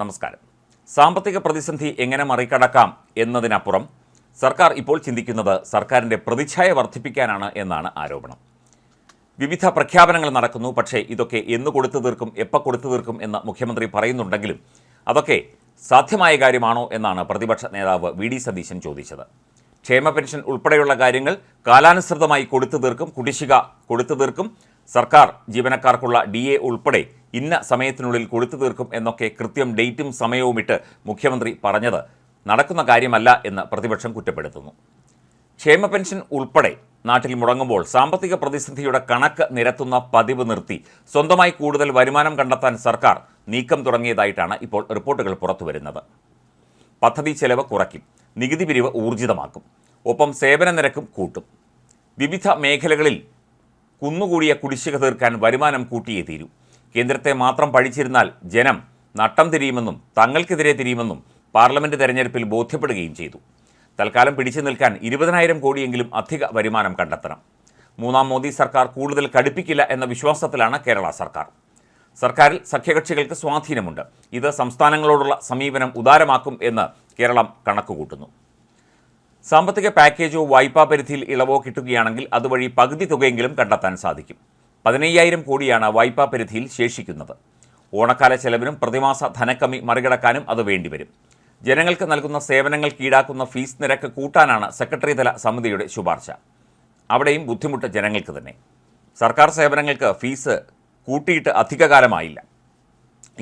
നമസ്കാരം. സാമ്പത്തിക പ്രതിസന്ധി എങ്ങനെ മറികടക്കാം എന്നതിനപ്പുറം സർക്കാർ ഇപ്പോൾ ചിന്തിക്കുന്നത് സർക്കാരിന്റെ പ്രതിച്ഛായ വർദ്ധിപ്പിക്കാനാണ് എന്നാണ് ആരോപണം. വിവിധ പ്രഖ്യാപനങ്ങൾ നടക്കുന്നു പക്ഷേ ഇതൊക്കെ എന്ന് കൊടുത്തു തീർക്കും എപ്പോൾ കൊടുത്തു തീർക്കും എന്ന് മുഖ്യമന്ത്രി പറയുന്നുണ്ടെങ്കിലും അതൊക്കെ സാധ്യമായ കാര്യമാണോ എന്നാണ് പ്രതിപക്ഷ നേതാവ് വി ഡി സതീശൻ ചോദിച്ചത്. ക്ഷേമ പെൻഷൻ ഉൾപ്പെടെയുള്ള കാര്യങ്ങൾ കാലാനുസൃതമായി കൊടുത്തു തീർക്കും കുടിശ്ശിക കൊടുത്തു തീർക്കും. സർക്കാർ ജീവനക്കാർക്കുള്ള ഡി എ ഉൾപ്പെടെ ഇന്ന സമയത്തിനുള്ളിൽ കൊടുത്തു തീർക്കും എന്നൊക്കെ കൃത്യം ഡേറ്റും സമയവും ഇട്ട് മുഖ്യമന്ത്രി പറഞ്ഞത് നടക്കുന്ന കാര്യമല്ല എന്ന് പ്രതിപക്ഷം കുറ്റപ്പെടുത്തുന്നു. ക്ഷേമ പെൻഷൻ ഉൾപ്പെടെ നാട്ടിൽ മുടങ്ങുമ്പോൾ സാമ്പത്തിക പ്രതിസന്ധിയുടെ കണക്ക് നിരത്തുന്ന പതിവ് നിർത്തി സ്വന്തമായി കൂടുതൽ വരുമാനം കണ്ടെത്താൻ സർക്കാർ നീക്കം തുടങ്ങിയതായിട്ടാണ് ഇപ്പോൾ റിപ്പോർട്ടുകൾ പുറത്തുവരുന്നത് പദ്ധതി ചെലവ് കുറയ്ക്കും നികുതി പിരിവ് ഊർജിതമാക്കും ഒപ്പം സേവന നിരക്കും കൂട്ടും. വിവിധ മേഖലകളിൽ കുന്നുകൂടിയ കുടിശ്ശിക തീർക്കാൻ വരുമാനം കൂട്ടിയേ തീരൂ. കേന്ദ്രത്തെ മാത്രം പഴിച്ചിരുന്നാൽ ജനം നട്ടം തിരിയുമെന്നും തങ്ങൾക്കെതിരെ തിരിയുമെന്നും പാർലമെന്റ് തെരഞ്ഞെടുപ്പിൽ ബോധ്യപ്പെടുകയും ചെയ്തു. തൽക്കാലം പിടിച്ചു നിൽക്കാൻ ഇരുപതിനായിരം കോടിയെങ്കിലും അധിക വരുമാനം കണ്ടെത്തണം. മൂന്നാം മോദി സർക്കാർ കൂടുതൽ കടുപ്പിക്കില്ല എന്ന വിശ്വാസത്തിലാണ് കേരള സർക്കാർ. സർക്കാരിൽ സഖ്യകക്ഷികൾക്ക് സ്വാധീനമുണ്ട്. ഇത് സംസ്ഥാനങ്ങളോടുള്ള സമീപനം ഉദാരമാക്കും എന്ന് കേരളം കണക്കുകൂട്ടുന്നു. സാമ്പത്തിക പാക്കേജോ വായ്പാ പരിധിയിൽ ഇളവോ കിട്ടുകയാണെങ്കിൽ അതുവഴി പകുതി തുകയെങ്കിലും കണ്ടെത്താൻ സാധിക്കും. പതിനയ്യായിരം കോടിയാണ് വായ്പാ പരിധിയിൽ ശേഷിക്കുന്നത്. ഓണക്കാല ചെലവിനും പ്രതിമാസ ധനക്കമ്മി മറികടക്കാനും അത് വേണ്ടിവരും. ജനങ്ങൾക്ക് നൽകുന്ന സേവനങ്ങൾക്ക് ഈടാക്കുന്ന ഫീസ് നിരക്ക് കൂട്ടാനാണ് സെക്രട്ടറി തല സമിതിയുടെ ശുപാർശ. അവിടെയും ബുദ്ധിമുട്ട് ജനങ്ങൾക്ക് തന്നെ. സർക്കാർ സേവനങ്ങൾക്ക് ഫീസ് കൂട്ടിയിട്ട് അധികകാലമായില്ല.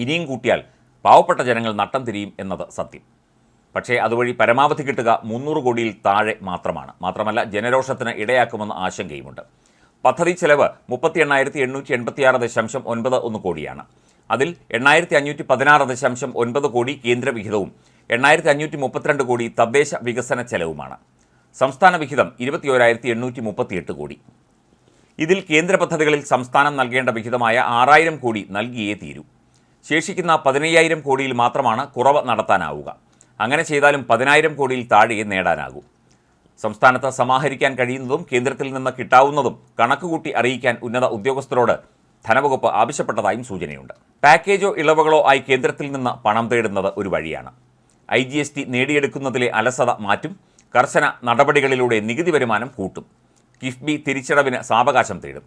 ഇനിയും കൂട്ടിയാൽ പാവപ്പെട്ട ജനങ്ങൾ നട്ടം തിരിയും എന്നത് സത്യം. പക്ഷേ അതുവഴി പരമാവധി കിട്ടുക മുന്നൂറ് കോടിയിൽ താഴെ മാത്രമാണ്. മാത്രമല്ല ജനരോഷത്തിന് ഇടയാക്കുമെന്ന ആശങ്കയുമുണ്ട്. പദ്ധതി ചെലവ് മുപ്പത്തി എണ്ണായിരത്തി എണ്ണൂറ്റി എൺപത്തിയാറ് ദശാംശം ഒൻപത് ഒന്ന് കോടിയാണ്. അതിൽ എണ്ണായിരത്തി അഞ്ഞൂറ്റി പതിനാറ് ദശാംശം ഒൻപത് കോടി കേന്ദ്ര വിഹിതവും എണ്ണായിരത്തി അഞ്ഞൂറ്റി മുപ്പത്തിരണ്ട് കോടി തദ്ദേശ വികസന ചെലവുമാണ്. സംസ്ഥാന വിഹിതം ഇരുപത്തിയോരായിരത്തി എണ്ണൂറ്റി മുപ്പത്തിയെട്ട് കോടി. ഇതിൽ കേന്ദ്ര പദ്ധതികളിൽ സംസ്ഥാനം നൽകേണ്ട വിഹിതമായ ആറായിരം കോടി നൽകിയേ തീരൂ. ശേഷിക്കുന്ന പതിനയ്യായിരം കോടിയിൽ മാത്രമാണ് കുറവ് നടത്താനാവുക. അങ്ങനെ ചെയ്താലും പതിനായിരം കോടിയിൽ താഴെ നേടാനാകൂ. സംസ്ഥാനത്ത് സമാഹരിക്കാൻ കഴിയുന്നതും കേന്ദ്രത്തിൽ നിന്ന് കിട്ടാവുന്നതും കണക്കുകൂട്ടി അറിയിക്കാൻ ഉന്നത ഉദ്യോഗസ്ഥരോട് ധനവകുപ്പ് ആവശ്യപ്പെട്ടതായും സൂചനയുണ്ട്. പാക്കേജോ ഇളവുകളോ ആയി കേന്ദ്രത്തിൽ നിന്ന് പണം തേടുന്നത് ഒരു വഴിയാണ്. ഐ ജി എസ് ടി നേടിയെടുക്കുന്നതിലെ അലസത മാറ്റും കർശന നടപടികളിലൂടെ നികുതി വരുമാനം കൂട്ടും. കിഫ്ബി തിരിച്ചടവിന് സാവകാശം തേടും.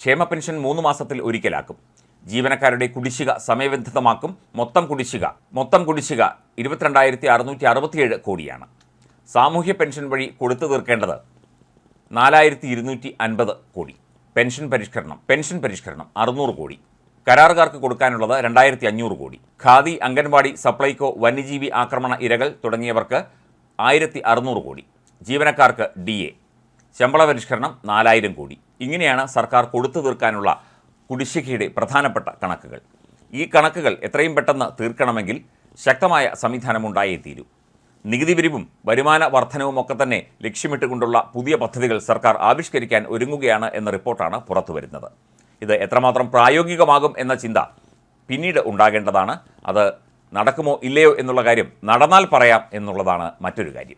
ക്ഷേമ പെൻഷൻ മൂന്ന് മാസത്തിൽ ഒരിക്കലാക്കും. ജീവനക്കാരുടെ കുടിശ്ശിക സമയബന്ധിതമാക്കും. മൊത്തം കുടിശ്ശിക മൊത്തം കുടിശ്ശിക ഇരുപത്തിരണ്ടായിരത്തി അറുന്നൂറ്റി അറുപത്തിയേഴ് കോടിയാണ്. സാമൂഹ്യ പെൻഷൻ വഴി കൊടുത്തു തീർക്കേണ്ടത് നാലായിരത്തി ഇരുന്നൂറ്റി അൻപത് കോടി. പെൻഷൻ പരിഷ്കരണം പെൻഷൻ പരിഷ്കരണം അറുന്നൂറ് കോടി. കരാറുകാർക്ക് കൊടുക്കാനുള്ളത് രണ്ടായിരത്തി അഞ്ഞൂറ് കോടി. ഖാദി അംഗൻവാടി സപ്ലൈകോ വന്യജീവി ആക്രമണ ഇരകൾ തുടങ്ങിയവർക്ക് ആയിരത്തി അറുന്നൂറ് കോടി. ജീവനക്കാർക്ക് ഡി എ. ശമ്പള പരിഷ്കരണം നാലായിരം കോടി. ഇങ്ങനെയാണ് സർക്കാർ കൊടുത്തു തീർക്കാനുള്ള കുടിശ്ശികയുടെ പ്രധാനപ്പെട്ട കണക്കുകൾ. ഈ കണക്കുകൾ എത്രയും പെട്ടെന്ന് തീർക്കണമെങ്കിൽ ശക്തമായ സംവിധാനമുണ്ടായേ തീരൂ. നികുതി പിരിവും വരുമാന വർധനവും ഒക്കെ തന്നെ ലക്ഷ്യമിട്ടുകൊണ്ടുള്ള പുതിയ പദ്ധതികൾ സർക്കാർ ആവിഷ്കരിക്കാൻ ഒരുങ്ങുകയാണ് എന്ന റിപ്പോർട്ടാണ് പുറത്തുവരുന്നത് ഇത് എത്രമാത്രം പ്രായോഗികമാകും എന്ന ചിന്ത പിന്നീട് ഉണ്ടാകേണ്ടതാണ്. അത് നടക്കുമോ ഇല്ലയോ എന്നുള്ള കാര്യം നടന്നാൽ പറയാം എന്നുള്ളതാണ് മറ്റൊരു കാര്യം.